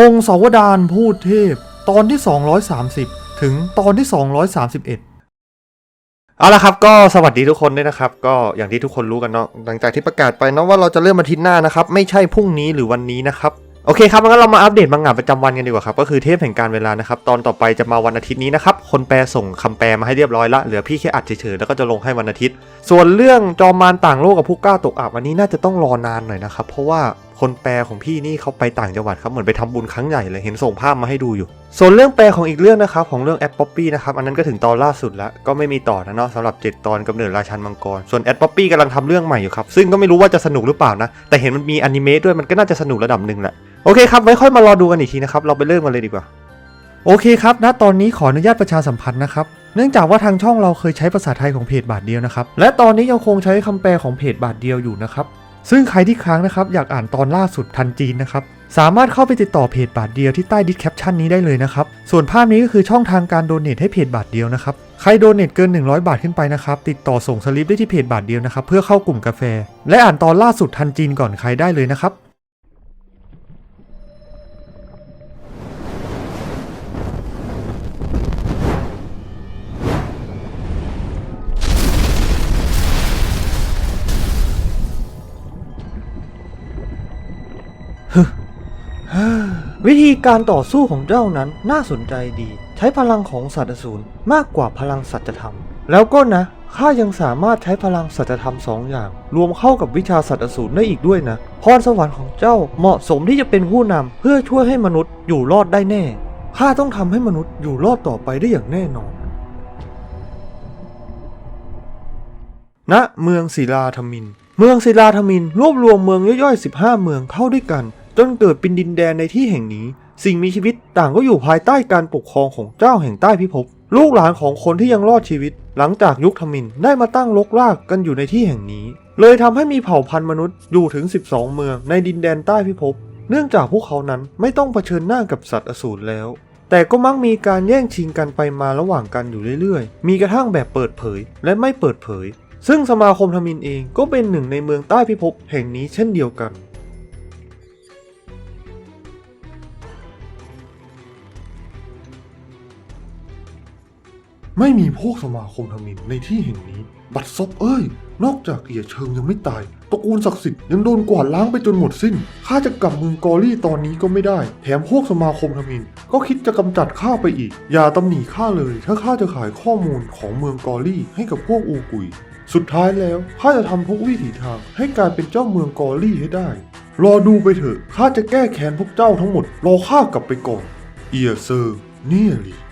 พงศาวดารพูดเทพ ตอนที่ 230 ถึงตอนที่ 231 เอาละครับ ก็สวัสดีทุกคนด้วยนะครับ ก็อย่างที่ทุกคนรู้กันเนาะหลังจากที่ประกาศไปเนาะว่าเราจะเริ่มอาทิตย์หน้านะครับ ไม่ใช่พรุ่งนี้หรือวันนี้นะครับโอเคครับงั้นเรามาอัปเดตมังงะประจำวันกันดีกว่าครับก็คือเทพแห่งการเวลานะครับตอนต่อไปจะมาวันอาทิตย์นี้นะครับคนแปลส่งคำแปลมาให้เรียบร้อยละเหลือพี่แค่อัดเฉยๆแล้วก็จะลงให้วันอาทิตย์ ส่วนเรื่องจอมมารต่างโลกกับผู้กล้าตกอับอันนี้น่าจะต้องรอนานหน่อยนะครับเพราะว่า คนแปลของพี่นี่เขาไปต่างจังหวัดครับเหมือนไปทำบุญครั้งใหญ่เลยเห็นส่งภาพมาให้ดูอยู่ ส่วนเรื่องแปลของอีกเรื่องนะครับของเรื่องแอดป๊อปปี้นะครับอันนั้นก็ถึงตอนล่าสุดแล้วก็ไม่มีต่อนะเนาะสำหรับ 7 ตอนกำเนิดราชันมังกร ส่วนแอดป๊อปปี้กำลังทำเรื่องใหม่อยู่ครับซึ่งก็ไม่รู้ว่าจะสนุกหรือเปล่านะแต่เห็นมันมีอนิเมะด้วยมันก็น่าจะสนุกระดับหนึ่งแหละโอเคครับไว้ค่อยมารอดูกันอีกทีนะครับเราไปเริ่มกันเลยดีกว่าโอเคครับณตอนนี้ขออนุญาตประชาสัมพันธ์นะครับเนื่องจากว่าทางช่องเราเคยใช้ภาษาไทยของเพจบาทเดียวนะครับและตอนนี้ยังคงใช้คำแปลของเพจบาทเดียวอยู่นะครับ ซึ่งใครที่ค้างนะครับอยากอ่านตอนล่าสุดทันจีนนะครับสามารถเข้าไปติดต่อเพจบาทเดียวที่ใต้ดิสแคปชั่นนี้ได้เลยนะครับ ส่วนภาพนี้ก็คือช่องทางการโดเนทให้เพจบาทเดียวนะครับ ใครโดเนทเกิน 100 บาทขึ้นไปนะครับ ติดต่อส่งสลิปได้ที่เพจบาทเดียวนะครับ เพื่อเข้ากลุ่มกาแฟ และอ่านตอนล่าสุดทันจีนก่อนใครได้เลยนะครับ วิธีการต่อสู้ของเจ้านั้นน่าสนใจดี ใช้พลังของสัตว์อสูรมากกว่าพลังสัจธรรม แล้วก็นะข้ายังสามารถใช้พลังสัจธรรมสองอย่าง รวมเข้ากับวิชาสัตว์อสูรได้อีกด้วยนะพรสวรรค์ของเจ้าเหมาะสมที่จะเป็นผู้นำเพื่อช่วยให้มนุษย์อยู่รอดได้แน่ข้าต้องทำให้มนุษย์อยู่รอดต่อไปได้อย่างแน่นอนณเมืองศิลาธมิน เมืองศิลาธมินรวบรวมเมืองย่อยๆ 15 เมืองเข้าด้วยกัน จนเกิดเป็นดินแดนในที่แห่งนี้ สิ่งมีชีวิตต่างก็อยู่ภายใต้การปกครองของเจ้าแห่งใต้พิภพลูกหลานของคนที่ยังรอดชีวิต หลังจากยุคธมินได้มาตั้งลกรากกันอยู่ในที่แห่งนี้ เลยทำให้มีเผ่าพันธุ์มนุษย์อยู่ถึง 12 เมืองในดินแดนใต้พิภพเนื่องจากพวกเขานั้นไม่ต้องเผชิญหน้ากับสัตว์อสูรแล้ว แต่ก็มักมีการแย่งชิงกันไปมาระหว่างกันอยู่เรื่อยๆ มีกระทั่งแบบเปิดเผยและไม่เปิดเผย ซึ่งสมาคมทมินเองก็เป็นหนึ่งในเมืองใต้พิภพแห่งนี้เช่นเดียวกัน ไม่มีพวกสมาคมทมินในที่แห่งนี้ บัดซบเอ้ย นอกจากเอียเชิงยังไม่ตายตระกูลศักดิ์สิทธิ์ยังโดนกวาดล้างไปจนหมดสิ้น ข้าจะกลับเมืองกอรี่ตอนนี้ก็ไม่ได้ แถมพวกสมาคมทมิน ก็คิดจะกำจัดข้าไปอีก อย่าตำหนิข้าเลย ถ้าข้าจะขายข้อมูลของเมืองกอรี่ให้กับพวกอูกุย สุดท้ายแล้วข้าจะทำทุกวิถีทางให้กลายเป็นเจ้าเมืองกอรี่ให้ได้ รอดูไปเถอะ ข้าจะแก้แค้นพวกเจ้าทั้งหมด รอข้ากลับไปก่อน เอียเซอร์ เนียลี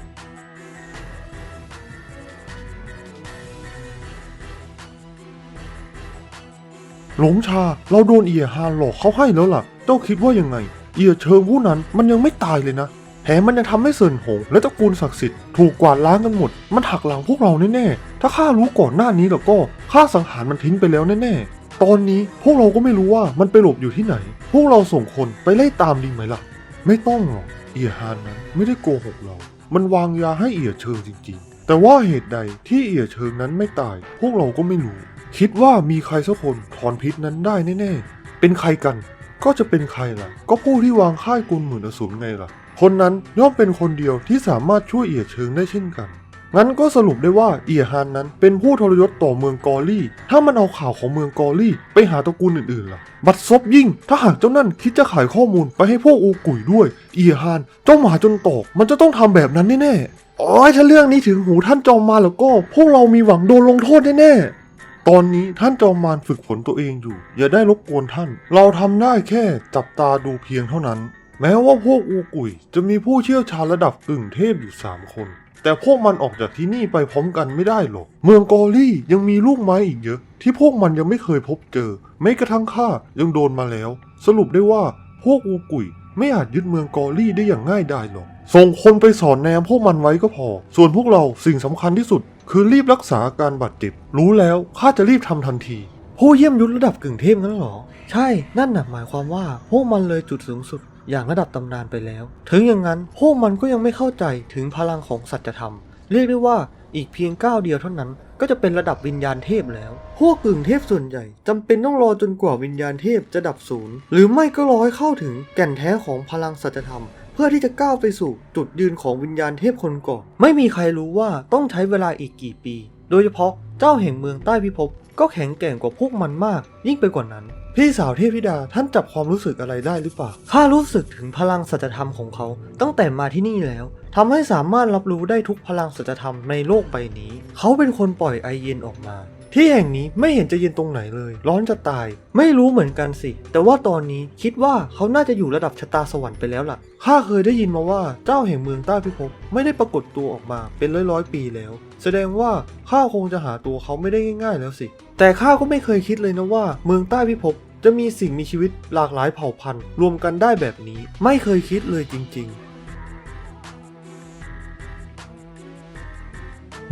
หลงชา เราโดนเอียฮานหลอกเขาให้แล้วล่ะ เจ้าคิดว่ายังไง เอียเชิงผู้นั้นมันยังไม่ตายเลยนะแถมมันยังทำให้เซินหง และตระกูลศักดิ์สิทธิ์ถูกกวาดล้างกันหมด มันหักหลังพวกเราแน่ๆ ถ้าข้ารู้ก่อนหน้านี้แล้วก็ข้าสังหารมันทิ้งไปแล้วแน่ๆ ตอนนี้พวกเราก็ไม่รู้ว่ามันไปหลบอยู่ที่ไหน พวกเราส่งคนไปไล่ตามดีไหมล่ะ ไม่ต้องหรอก เอียฮานนั้นไม่ได้โกหกเรา มันวางยาให้เอียเชิงจริง ๆ แต่ว่าเหตุใดที่เอียเชิงนั้นไม่ตาย พวกเราก็ไม่รู้ คิดว่ามีใครสักคนถอนพิษนั้นได้แน่ๆ เป็นใครกัน ก็จะเป็นใครล่ะ ก็ผู้ที่วางค่ายกุลหมื่นอสูรไงล่ะ คนนั้นย่อมเป็นคนเดียวที่สามารถช่วยเอียเชิงได้เช่นกัน งั้นก็สรุปได้ว่าเอียฮานนั้นเป็นผู้ทรยศต่อเมืองกอรี่ ถ้ามันเอาข่าวของเมืองกอรี่ ไปหาตระกูลอื่นๆล่ะ บัดซบยิ่ง ถ้าหากเจ้านั่นคิดจะขายข้อมูลไปให้พวกอูกุยด้วย เอียฮานเจ้าหมาจนตอกมันจะต้องทำแบบนั้นแน่ๆอ้ยถ้าเรื่องนี้ถึงหูท่านจอมมาแล้วก็ พวกเรามีหวังโดนลงโทษแน่ๆ ตอนนี้ท่านจอมมารฝึกฝนตัวเองอยู่ อย่าได้รบกวนท่าน เราทำได้แค่จับตาดูเพียงเท่านั้น แม้ว่าพวกอูกุยจะมีผู้เชี่ยวชาญระดับกึ่งเทพอยู่3คน แต่พวกมันออกจากที่นี่ไปพร้อมกันไม่ได้หรอก เมืองกอรี่ยังมีลูกไม้อีกเยอะ ที่พวกมันยังไม่เคยพบเจอ ไม่กระทั่งข้ายังโดนมาแล้ว สรุปได้ว่าพวกอูกุยไม่อาจยึดเมืองกอรี่ได้อย่างง่ายดายหรอก ส่งคนไปสอนแนมพวกมันไว้ก็พอ ส่วนพวกเราสิ่งสำคัญที่สุด คือรีบรักษาอาการบาดเจ็บ รู้แล้วข้าจะรีบทำทันที ผู้เยี่ยมยุทธระดับกึ่งเทพงั้นหรอ ใช่ นั่นน่ะหมายความว่า พวกมันเลยจุดสูงสุด อย่างระดับตำนานไปแล้ว ถึงอย่างนั้นพวกมันก็ยังไม่เข้าใจถึงพลังของสัจธรรม เรียกได้ว่าอีกเพียงก้าวเดียวเท่านั้น ก็จะเป็นระดับวิญญาณเทพแล้ว พวกกึ่งเทพส่วนใหญ่จำเป็นต้องรอจนกว่าวิญญาณเทพจะดับศูนย์หรือไม่ก็รอให้เข้าถึงแก่นแท้ของพลังสัจธรรม เพื่อที่จะก้าวไปสู่จุดยืนของวิญญาณเทพคนก่อนไม่มีใครรู้ว่าต้องใช้เวลาอีกกี่ปี โดยเฉพาะเจ้าแห่งเมืองใต้พิภพก็แข็งแกร่งกว่าพวกมันมาก ยิ่งไปกว่านั้น พี่สาวเทพธิดาท่านจับความรู้สึกอะไรได้หรือเปล่าข้ารู้สึกถึงพลังสัจธรรมของเขา ตั้งแต่มาที่นี่แล้วทำให้สามารถรับรู้ได้ทุกพลังสัจธรรมในโลกใบนี้ เขาเป็นคนปล่อยไอเย็นออกมา ที่แห่งนี้ไม่เห็นจะเย็นตรงไหนเลย ร้อนจะตาย ไม่รู้เหมือนกันสิ แต่ว่าตอนนี้คิดว่าเขาน่าจะอยู่ระดับชะตาสวรรค์ไปแล้วล่ะข้าเคยได้ยินมาว่าเจ้าแห่งเมืองใต้พิภพไม่ได้ปรากฏตัวออกมาเป็นร้อยร้อยปีแล้ว แสดงว่าข้าคงจะหาตัวเขาไม่ได้ง่าย ๆ แล้วสิ แต่ข้าก็ไม่เคยคิดเลยนะว่า เมืองใต้พิภพจะมีสิ่งมีชีวิตหลากหลายเผ่าพันธุ์ รวมกันได้แบบนี้ ไม่เคยคิดเลยจริง ๆ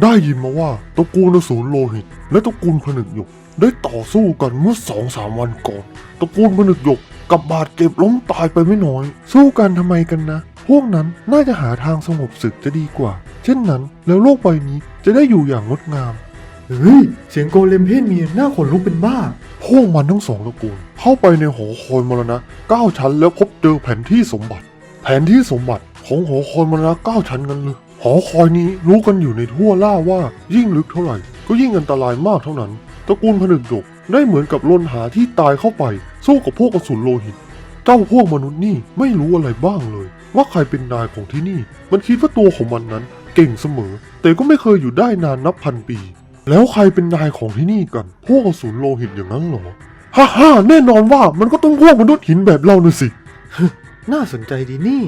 ได้ยินมาว่าตระกูลอสูรโลหิต และตระกูลผนึกหยก ได้ต่อสู้กันเมื่อสองสามวันก่อนตระกูลผนึกหยกกับบาดเจ็บล้มตายไปไม่น้อย สู้กันทำไมกันนะ พวกนั้นน่าจะหาทางสงบศึกจะดีกว่า เช่นนั้นแล้วโลกใบนี้จะได้อยู่อย่างงดงามเฮ้ยเสียงโกเลมเพศเมียหน้าขนลุกเป็นบ้า พวกมันทั้งสองตระกูล เข้าไปในหอคอยมรณะเก้าชั้นแล้วพบเจอแผนที่สมบัติ แผนที่สมบัติของหอคอยมรณะเก้าชั้นกันเลย หอคอยนี้รู้กันอยู่ในทั่วล่าว่ายิ่งลึกเท่าไหร่ ก็ยิ่งอันตรายมากเท่านั้น ตระกูลผนึกหยกได้เหมือนกับลนหาที่ตายเข้าไป สู้กับพวกอสูรโลหิต เจ้าพวกมนุษย์นี่ไม่รู้อะไรบ้างเลย ว่าใครเป็นนายของที่นี่ มันคิดว่าตัวของมันนั้น เก่งเสมอ แต่ก็ไม่เคยอยู่ได้นานนับพันปี แล้วใครเป็นนายของที่นี่กัน พวกอสูรโลหิตอย่างนั้นหรอฮ่าฮ่าแน่นอนว่ามันก็ต้องพวกมนุษย์หินแบบเราน่ะสิ น่าสนใจดีนี่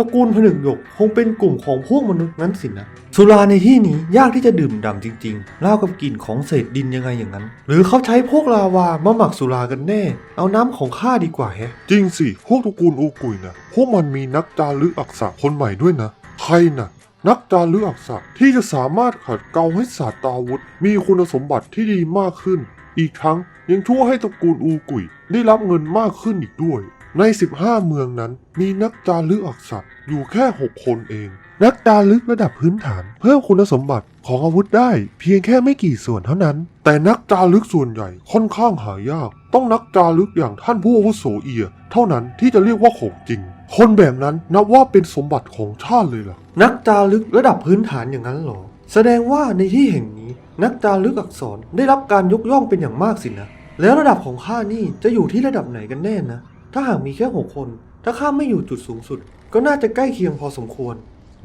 ระกูลผนึกหยกคงเป็นกลุ่มของพวกมนุษย์นั้นสินะ สุราในที่นี้ยากที่จะดื่มด่ำจริงๆเล่ากับกลิ่นของเศษดินยังไงอย่างนั้น หรือเขาใช้พวกลาวามาหมักสุรากันแน่ เอาน้ำของข้าดีกว่าแฮะ จริงสิ พวกตระกูลอูกุยนะพวกมันมีนักจารึกอักษะคนใหม่ด้วยนะ ใครนะนักจารึกอักษะที่จะสามารถขัดเกลาให้ศาสตราวุธ มีคุณสมบัติที่ดีมากขึ้น อีกทั้งยังช่วยให้ตระกูลอูกุยได้รับเงินมากขึ้นอีกด้วย ใน 15 เมืองนั้นมีนักจารึกอักษะอยู่แค่ 6 คนเอง นักจารึกระดับพื้นฐาน เพิ่มคุณสมบัติของอาวุธได้เพียงแค่ไม่กี่ส่วนเท่านั้น แต่นักจารึกส่วนใหญ่ค่อนข้างหายาก ต้องนักจารึกอย่างท่านผู้อาวุโสเอีย เท่านั้นที่จะเรียกว่าของจริง คนแบบนั้นนับว่าเป็นสมบัติของชาติเลยล่ะ นักจารึกระดับพื้นฐานอย่างนั้นเหรอ แสดงว่าในที่แห่งนี้ นักจารึกอักษรได้รับการยกย่องเป็นอย่างมากสินะแล้วระดับของข้านี่จะอยู่ที่ระดับไหนกันแน่นะ ถ้าหากมีแค่หกคน ถ้าข้าไม่อยู่จุดสูงสุด ก็น่าจะใกล้เคียงพอสมควร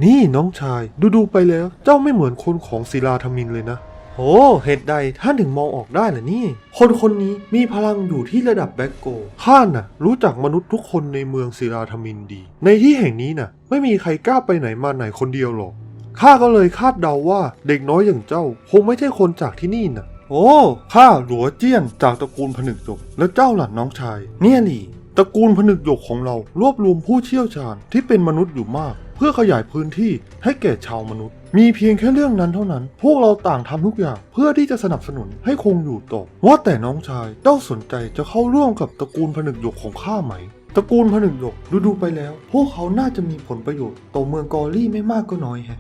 นี่น้องชาย ดูดูๆไปแล้ว เจ้าไม่เหมือนคนของศิลาธมินเลยนะ โอ้เหตุใดท่านถึงมองออกได้ล่ะนี่ คนคนนี้มีพลังอยู่ที่ระดับแบ็กโกข้าน่ะ รู้จักมนุษย์ทุกคนในเมืองศิลาธมินดี ในที่แห่งนี้น่ะ ไม่มีใครกล้าไปไหนมาไหนคนเดียวหรอกข้าก็เลยคาดเดาว่าเด็กน้อยอย่างเจ้า คงไม่ใช่คนจากที่นี่น่ะโอ้ ข้าหลัวเจี้ยนจากตระกูลผนึกหยกและเจ้าหล่ะน้องชาย เนี่ยหลี่ ตระกูลผนึกหยกของเรารวบรวมผู้เชี่ยวชาญที่เป็นมนุษย์อยู่มาก เพื่อขยายพื้นที่ให้แก่ชาวมนุษย์ มีเพียงแค่เรื่องนั้นเท่านั้น พวกเราต่างทำทุกอย่างเพื่อที่จะสนับสนุนให้คงอยู่ต่อว่าแต่น้องชายเจ้าสนใจจะเข้าร่วมกับตระกูลผนึกหยกของข้าไหมตระกูลผนึกหยกดูดูไปแล้ว พวกเขาน่าจะมีผลประโยชน์ต่อเมืองกอรี่ไม่มากก็น้อยแฮะ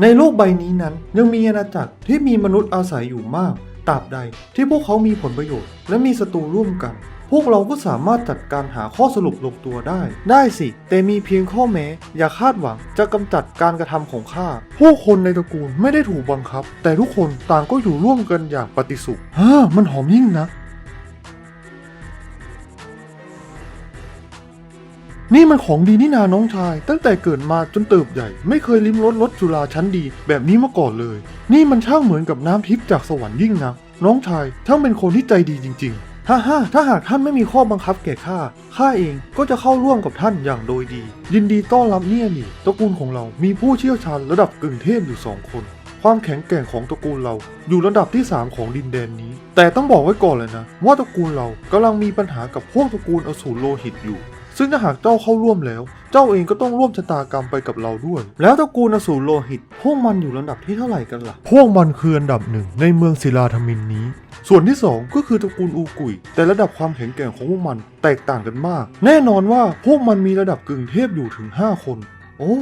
ในโลกใบนี้นั้นยังมีอาณาจักรที่มีมนุษย์อาศัยอยู่มาก ตราบใดที่พวกเขามีผลประโยชน์ และมีศัตรูร่วมกัน พวกเราก็สามารถจัดการหาข้อสรุปลงตัวได้ ได้สิ แต่มีเพียงข้อแม้ อย่าคาดหวังจะกำจัดการกระทำของข้าผู้คนในตระกูลไม่ได้ถูกบังคับ แต่ทุกคนต่างก็อยู่ร่วมกันอย่างปฏิสุขฮ่ามันหอมยิ่งนะ นี่มันของดีนี่นาน้องชาย ตั้งแต่เกิดมาจนเติบใหญ่ ไม่เคยลิ้มรสรสจุฬาชั้นดี แบบนี้มาก่อนเลย นี่มันช่างเหมือนกับน้ำทิพย์จากสวรรค์ยิ่งนะน้องชายช่างเป็นคนที่ใจดีจริงๆฮ่าฮ่าถ้าหากท่านไม่มีข้อบังคับแก่ข้าข้าเองก็จะเข้าร่วมกับท่านอย่างโดยดี ยินดีต้อนรับเนี่ยนี่ตระกูลของเรามีผู้เชี่ยวชาญระดับกึ่งเทพอยู่สองคนความแข็งแกร่งของตระกูลเราอยู่ระดับที่ 3 ของดินแดนนี้ แต่ต้องบอกไว้ก่อนเลยนะ ว่าตระกูลเรากำลังมีปัญหากับพวกตระกูลอสูรโลหิตอยู่ ซึ่งถ้าหากเจ้าเข้าร่วมแล้ว เจ้าเองก็ต้องร่วมชะตากรรมไปกับเราด้วย แล้วตระกูลอสูรโลหิต พวกมันอยู่ลำดับที่เท่าไหร่กันล่ะ พวกมันคืออันดับหนึ่งในเมืองศิลาธมินนี้ ส่วนที่สองก็คือตระกูลอูกุย แต่ระดับความแข็งแกร่งของพวกมันแตกต่างกันมาก แน่นอนว่าพวกมันมีระดับกึ่งเทพอยู่ถึง 5 คน โอ้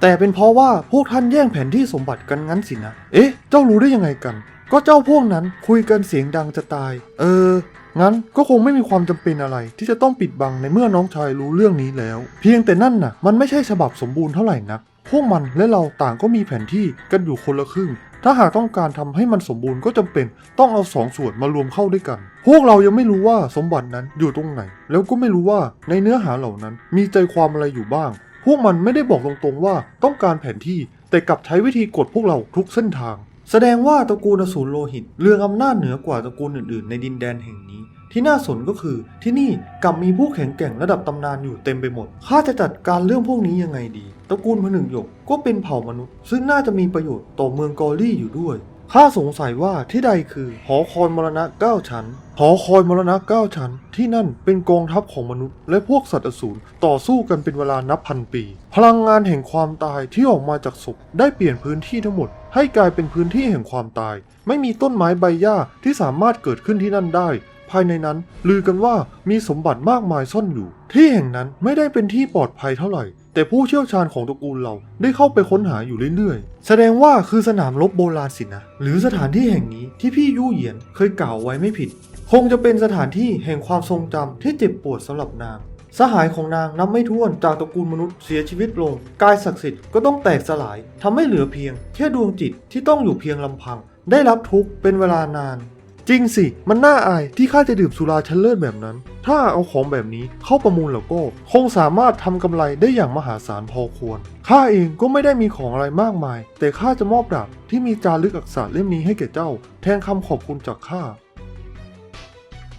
แต่เป็นเพราะว่าพวกท่านแย่งแผนที่สมบัติกันงั้นสินะ เอ๊ะ เจ้ารู้ได้ยังไงกันก็เจ้าพวกนั้นคุยกันเสียงดังจะตาย เออ งั้นก็คงไม่มีความจำเป็นอะไร ที่จะต้องปิดบังในเมื่อน้องชายรู้เรื่องนี้แล้ว เพียงแต่นั่นน่ะ มันไม่ใช่ฉบับสมบูรณ์เท่าไหร่นัก พวกมันและเราต่างก็มีแผนที่กันอยู่คนละครึ่ง ถ้าหากต้องการทำให้มันสมบูรณ์ก็จำเป็น ต้องเอาสองส่วนมารวมเข้าด้วยกัน พวกเรายังไม่รู้ว่าสมบัตินั้นอยู่ตรงไหน แล้วก็ไม่รู้ว่าในเนื้อหาเหล่านั้นมีใจความอะไรอยู่บ้าง พวกมันไม่ได้บอกตรงๆว่าต้องการแผนที่ แต่กลับใช้วิธีกดพวกเราทุกเส้นทาง แสดงว่าตระกูลอสูรโลหิตเรืองอำนาจเหนือกว่าตระกูลอื่นๆ ในดินแดนแห่งนี้ ที่น่าสนก็คือที่นี่กลับมีผู้แข็งแกร่งระดับตำนานอยู่เต็มไปหมดข้าจะจัดการเรื่องพวกนี้ยังไงดีตระกูลพนึงหยกก็เป็นเผ่ามนุษย์ ซึ่งน่าจะมีประโยชน์ต่อเมืองกอรี่อยู่ด้วยข้าสงสัยว่าที่ใดคือหอคอยมรณะเก้าชั้น หอคอยมรณะเก้าชั้น ที่นั่นเป็นกองทัพของมนุษย์ และพวกสัตว์อสูรต่อสู้กันเป็นเวลานับพันปี พลังงานแห่งความตายที่ออกมาจากศพได้เปลี่ยนพื้นที่ทั้งหมด ให้กลายเป็นพื้นที่แห่งความตาย ไม่มีต้นไม้ใบหญ้าที่สามารถเกิดขึ้นที่นั่นได้ ภายในนั้นลือกันว่ามีสมบัติมากมายซ่อนอยู่ ที่แห่งนั้นไม่ได้เป็นที่ปลอดภัยเท่าไหร่ แต่ผู้เชี่ยวชาญของตระกูลเราได้เข้าไปค้นหาอยู่เรื่อยๆ แสดงว่าคือสนามรบโบราณสินะ หรือสถานที่แห่งนี้ที่พี่ยู่เหยียนเคยกล่าวไว้ไม่ผิด คงจะเป็นสถานที่แห่งความทรงจำที่เจ็บปวดสำหรับนาง สหายของนางนับไม่ถ้วนจากตระกูลมนุษย์เสียชีวิตลง กายศักดิ์สิทธิ์ก็ต้องแตกสลายทำให้เหลือเพียง แค่ดวงจิตที่ต้องอยู่เพียงลำพัง ได้รับทุกข์เป็นเวลานาน จริงสิ มันน่าอายที่ข้าจะดื่มสุราชั้นเลิศแบบนั้น ถ้าเอาของแบบนี้เข้าประมูลแล้วก็ คงสามารถทำกำไรได้อย่างมหาศาลพอควร ข้าเองก็ไม่ได้มีของอะไรมากมาย แต่ข้าจะมอบดาบที่มีจารึกอักษรเล่มนี้ให้แก่เจ้า แทนคำขอบคุณจากข้า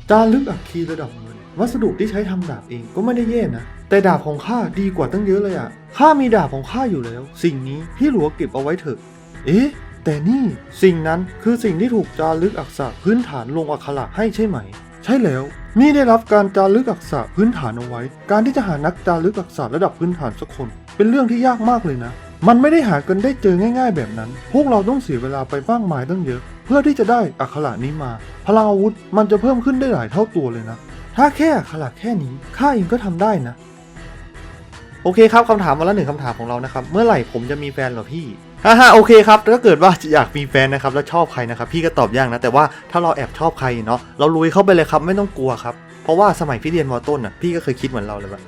จารึกอัคคีระดับเงินวัสดุที่ใช้ทำดาบเองก็ไม่ได้แย่นะ แต่ดาบของข้าดีกว่าตั้งเยอะเลยอะข้ามีดาบของข้าอยู่แล้ว สิ่งนี้พี่หลวงเก็บเอาไว้เถอะ เอ๊ะ แต่นี่สิ่งนั้นคือสิ่งที่ถูกจารึกอักษรพื้นฐานลงอักขระให้ใช่ไหม ใช่แล้ว นี่ได้รับการจารึกอักษรพื้นฐานเอาไว้ การที่จะหานักจารึกอักษรระดับพื้นฐานสักคน เป็นเรื่องที่ยากมากเลยนะ มันไม่ได้หากันได้เจอง่าย ๆ แบบนั้น พวกเราต้องเสียเวลาไปมากมายตั้งเยอะ เพื่อที่จะได้อักขระนี้มา พลังอาวุธมันจะเพิ่มขึ้นได้หลายเท่าตัวเลยนะ ถ้าแค่อักขระแค่นี้ข้าเองก็ทำได้นะ โอเคครับคำถามมาแล้วหนึ่งคำถามของเรานะครับ เมื่อไหร่ผมจะมีแฟนเหรอพี่ฮ่าฮ่าโอเคครับถ้าเกิดว่าอยากมีแฟนนะครับแล้วชอบใครนะครับพี่ก็ตอบยากนะแต่ว่าถ้าเราแอบชอบใครเนาะเราลุยเข้าไปเลยครับไม่ต้องกลัวครับเพราะว่าสมัยพี่เรียนมอต้นอะพี่ก็เคยคิดเหมือนเราเลยว่า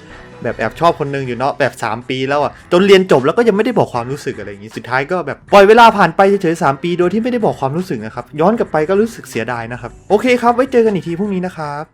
แบบแอบชอบคนหนึงอยู่เนาะแบบ 3 ปีแล้วอะจนเรียนจบแล้วก็ยังไม่ได้บอกความรู้สึกอะไรอย่างงี้สุดท้ายก็แบบปล่อยเวลาผ่านไปเฉยๆสามปี โดยที่ไม่ได้บอกความรู้สึกนะครับย้อนกลับไปก็รู้สึกเสียดายนะครับโอเคครับไว้เจอกันอีกทีพรุ่งนี้นะครับ